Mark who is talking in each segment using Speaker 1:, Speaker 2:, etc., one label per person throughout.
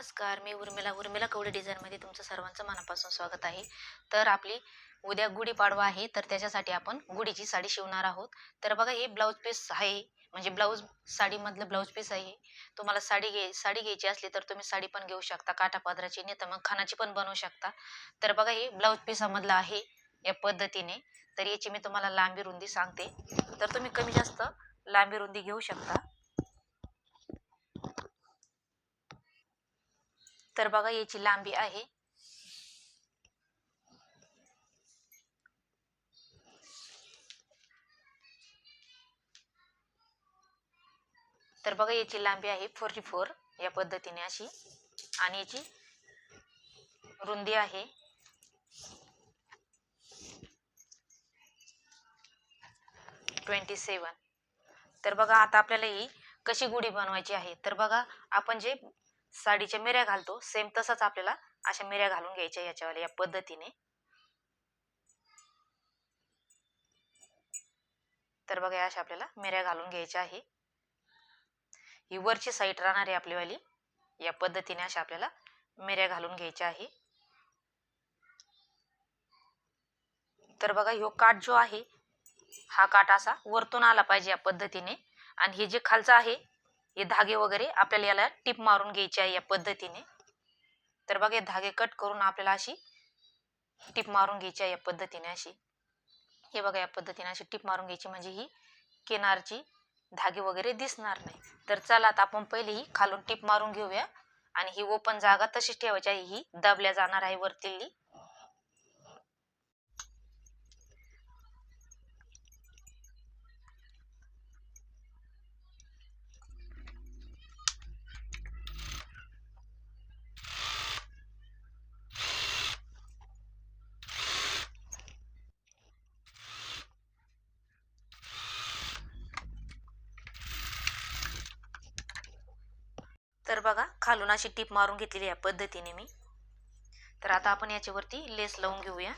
Speaker 1: नमस्कार मी उर्मिला. उर्मिला कवडे डिझाईनमध्ये तुमचं सर्वांचं मनापासून स्वागत आहे. तर आपली उद्या गुढीपाडवा आहे तर त्याच्यासाठी आपण गुढीची साडी शिवणार आहोत. तर बघा हे ब्लाऊज पीस आहे म्हणजे ब्लाऊज साडीमधलं ब्लाऊज पीस आहे. तुम्हाला साडी घे साडी घ्यायची असली तर तुम्ही साडी पण घेऊ शकता काटा पदराची नाही तर मग खानाची पण बनवू शकता. तर बघा हे ब्लाऊज पीसामधलं आहे या पद्धतीने. तर याची मी तुम्हाला लांबी रुंदी सांगते. तर तुम्ही कमी जास्त लांबी रुंदी घेऊ शकता. तर बघा याची लांबी आहे. तर बघा याची लांबी आहे फोर्टी फोर या पद्धतीने अशी. आणि याची रुंदी आहे. ट्वेंटी सेवन तर बघा आता आपल्याला ही कशी गुढी बनवायची आहे? तर बघा आपण जे साडीच्या मिऱ्या घालतो. सेम तसंच आपल्याला अशा मिऱ्या घालून घ्यायच्या याच्यावाल्या या पद्धतीने. तर बघा अशा आपल्याला मिऱ्या घालून घ्यायच्या आहे. ही वरची साईड राहणार आहे आपलीवाली. या पद्धतीने अशा आपल्याला मिऱ्या घालून घ्यायच्या आहे. तर बघा ह्यो काठ जो आहे हा काठ असा वरतून आला पाहिजे या पद्धतीने. आणि हे जे खालचं आहे हे धागे वगैरे आपल्याला याला टिप मारून घ्यायची आहे या पद्धतीने. तर बघा हे धागे कट करून आपल्याला अशी टिप मारून घ्यायची आहे या पद्धतीने अशी. हे बघा या पद्धतीने अशी टिप मारून घ्यायची म्हणजे ही किनारची धागे वगैरे दिसणार नाही. तर चला आता आपण पहिले ही खालून टिप मारून घेऊया. आणि ही ओपन जागा तशीच ठेवायची आहे. ही दाबल्या जाणार आहे वरतीली. तर बघा खालून अशी टीप मारून घेतलेली या पद्धतीने मी. तर आता आपण याच्यावरती लेस लावून घेऊया.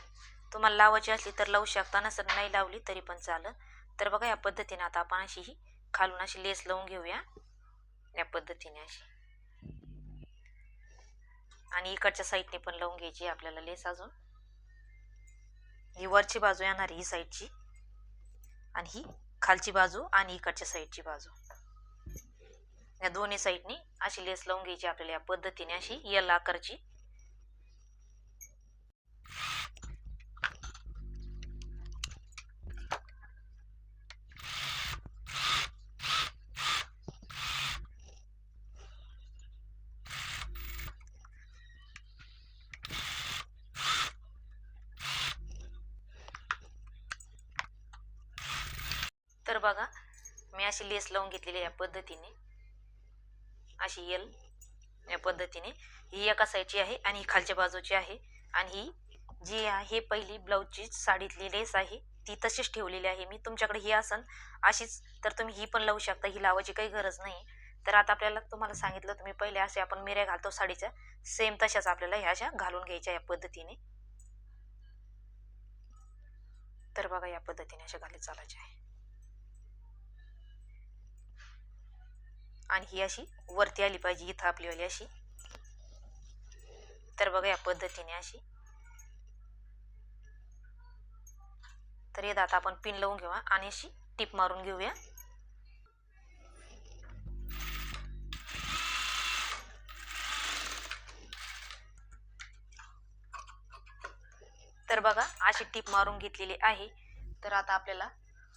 Speaker 1: तुम्हाला लावायची असली तर लावू शकता नसर नाही लावली तरी पण चालेल. तर बघा या पद्धतीने आता आपण अशी ही खालून अशी लेस लावून घेऊया. या पद्धतीने अशी. आणि इकडच्या साईडने पण लावून घ्यायची आपल्याला लेस अजून. ही वरची बाजू येणार ही साईडची. आणि ही खालची बाजू आणि इकडच्या साईडची बाजू. या दोन्ही साईडनी अशी लेस लावून घ्यायची आपल्याला या पद्धतीने अशी यल आकारची. तर बघा मी अशी लेस लावून घेतलेली या पद्धतीने. अशी यल या पद्धतीने. ही एका साईडची आहे आणि ही खालच्या बाजूची आहे. आणि ही जी आहे पहिली ब्लाऊजची साडीतली लेस आहे. ती तशीच ठेवलेली आहे मी. तुमच्याकडे ही असन अशीच तर तुम्ही ही पण लावू शकता. ही लावायची काही गरज नाही. तर आता आपल्याला तुम्हाला सांगितलं तुम्ही पहिले असे आपण मिऱ्या घालतो साडीच्या. सेम तशाच आपल्याला ह्या अशा घालून घ्यायच्या या पद्धतीने. तर बघा या पद्धतीने अशा घालत चालायचे आहे. आणि ही अशी वरती आली पाहिजे इथं आपलीवाली अशी. तर बघा या पद्धतीने अशी. तर येत आता आपण पिन लावून घेऊया आणि अशी टीप मारून घेऊया. तर बघा अशी टीप मारून घेतलेली आहे. तर आता आपल्याला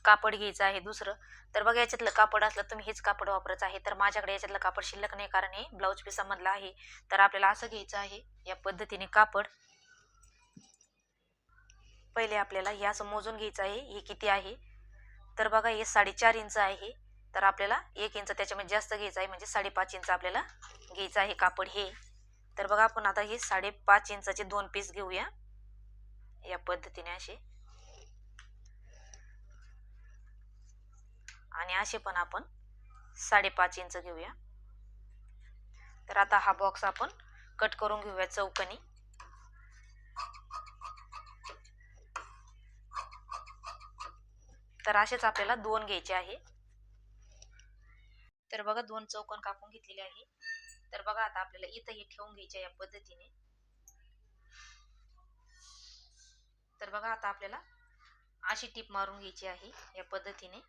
Speaker 1: कापड घ्यायचं आहे दुसरं. तर बघा याच्यातलं कापड असलं तुम्ही हेच कापड वापरायचं आहे. तर माझ्याकडे याच्यातलं कापड शिल्लक नाही कारण हे ब्लाऊज पिसामधलं आहे. तर आपल्याला असं घ्यायचं आहे या पद्धतीने कापड. पहिले आपल्याला हे असं मोजून घ्यायचं आहे हे किती आहे? तर बघा हे साडेचार इंच आहे. तर आपल्याला एक इंच त्याच्यामध्ये जास्त घ्यायचं आहे म्हणजे साडेपाच इंच आपल्याला घ्यायचं आहे कापड हे. तर बघा आपण आता हे साडेपाच इंचाचे दोन पीस घेऊया. या पद्धतीने असे. आणि असे पण आपण साडेपाच इंच घेऊया. तर आता हा बॉक्स आपण कट करून घेऊया चौकनी. तर असेच आपल्याला दोन घ्यायचे आहे. तर बघा दोन चौकन कापून घेतलेले आहे. तर बघा आता आपल्याला इथं हे ठेवून घ्यायचे या पद्धतीने. तर बघा आता आपल्याला अशी टीप मारून घ्यायची आहे या पद्धतीने.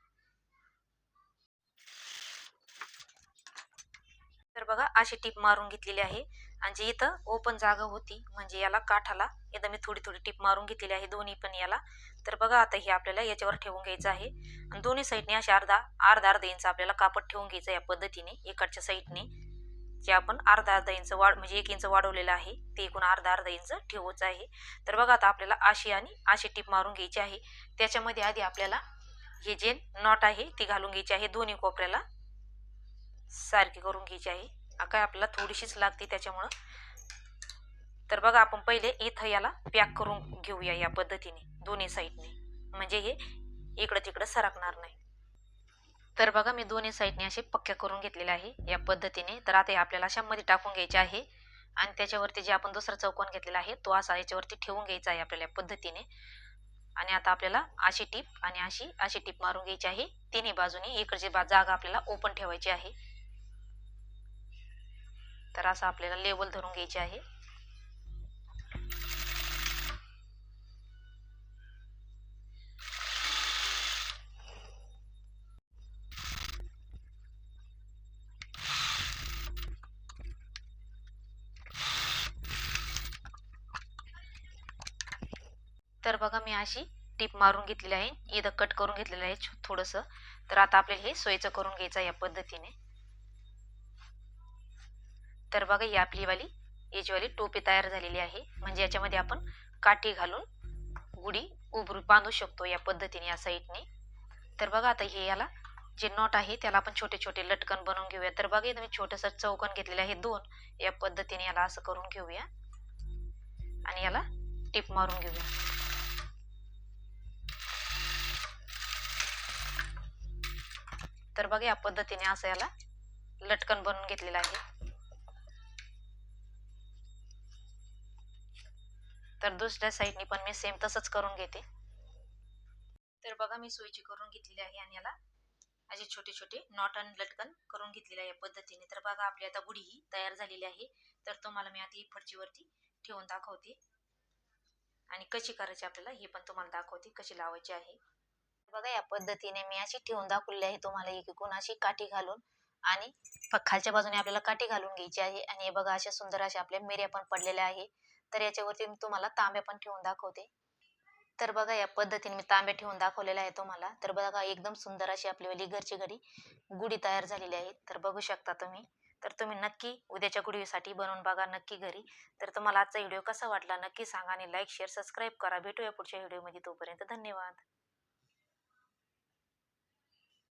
Speaker 1: तर बघा अशी टीप मारून घेतलेली आहे. आणि जे इथं ओपन जागा होती म्हणजे याला काठाला. एकदम मी थोडी थोडी टीप मारून घेतलेली आहे दोन्ही पण याला. तर बघा आता हे आपल्याला याच्यावर ठेवून घ्यायचं आहे. आणि दोन्ही साईडने असे अर्धा अर्धा अर्धा इंच आपल्याला कापड ठेवून घ्यायचं या पद्धतीने इकडच्या साईडने जे आपण अर्धा अर्धा इंच वाढ म्हणजे एक इंच वाढवलेलं आहे ते एकूण अर्धा अर्धा इंच ठेवायचं आहे. तर बघा आता आपल्याला अशी आणि अशी टीप मारून घ्यायची आहे. त्याच्यामध्ये आधी आपल्याला हे जे नॉट आहे ती घालून घ्यायची आहे दोन्ही कोपऱ्याला. सारखी करून घ्यायची आहे काय आपल्याला थोडीशीच लागते त्याच्यामुळं. तर बघा आपण पहिले इथं याला पॅक करून घेऊया या पद्धतीने दोन्ही साईडने. म्हणजे हे इकडं तिकडं सरकणार नाही. तर बघा मी दोन्ही साईडने असे पक्क्या करून घेतलेले आहे या पद्धतीने. तर आता हे आपल्याला अशा मध्ये टाकून घ्यायचे आहे. आणि त्याच्यावरती जे आपण दुसरा चौकोन घेतलेला आहे तो असा याच्यावरती ठेवून घ्यायचा आहे आपल्याला या पद्धतीने. आणि आता आपल्याला अशी टीप आणि अशी अशी टीप मारून घ्यायची आहे. तिन्ही बाजूनी इकडची बा जागा आपल्याला ओपन ठेवायची आहे. तर असं आपल्याला लेवल धरून घ्यायचे आहे. तर बघा मी अशी टीप मारून घेतलेली आहे. इथं कट करून घेतलेलं आहे थोडंसं. तर आता आपल्याला हे सोयीचं करून घ्यायचं आहे या पद्धतीने. तर बघा ही आपलीवाली याचीवाली टोपी तयार झालेली आहे. म्हणजे याच्यामध्ये आपण काठी घालून गुढी उभरू बांधू शकतो या पद्धतीने या साईडने. तर बघा आता हे याला जे नॉट आहे त्याला आपण छोटे छोटे लटकन बनवून घेऊया. तर बघा इथं मी छोटंसं चौकन घेतलेलं आहे दोन. या पद्धतीने याला असं करून घेऊया. आणि याला टिप मारून घेऊया. तर बघा या पद्धतीने असं याला लटकन बनवून घेतलेलं आहे. तर दुसऱ्या साईडने पण मी सेम तसंच करून घेते. तर बघा मी सोयीची करून घेतलेली आहे आणि याला असे छोटे छोटे नॉट आणि लटकन करून घेतलेले आहे या पद्धतीने. तर बघा आपली आता गुढी ही तयार झालेली आहे. तर तुम्हाला मी आता ही फरचीवरती ठेवून दाखवते. आणि कशी करायची आपल्याला हे पण तुम्हाला दाखवते कशी लावायची आहे. बघा या पद्धतीने मी अशी ठेवून दाखवलेली आहे तुम्हाला एकूण अशी काठी घालून. आणि खालच्या बाजूने आपल्याला काठी घालून घ्यायची आहे. आणि हे बघा अशा सुंदर अशा आपल्या मिऱ्या पण पडलेल्या आहे. तर याच्यावरती मी तुम्हाला तांब्या पण ठेवून दाखवते. तर बघा या पद्धतीने मी तांब्या ठेवून दाखवलेला आहे तुम्हाला. तर बघा एकदम सुंदर अशी आपली घरची घडी गुढी तयार झालेली आहे. तर बघू शकता तुम्ही. तर तुम्ही नक्की उद्याच्या गुढीसाठी बनवून बघा नक्की घरी. तर तुम्हाला आजचा व्हिडिओ कसा वाटला नक्की सांगा आणि लाईक शेअर सबस्क्राईब करा. भेटूया पुढच्या व्हिडिओमध्ये. तोपर्यंत धन्यवाद.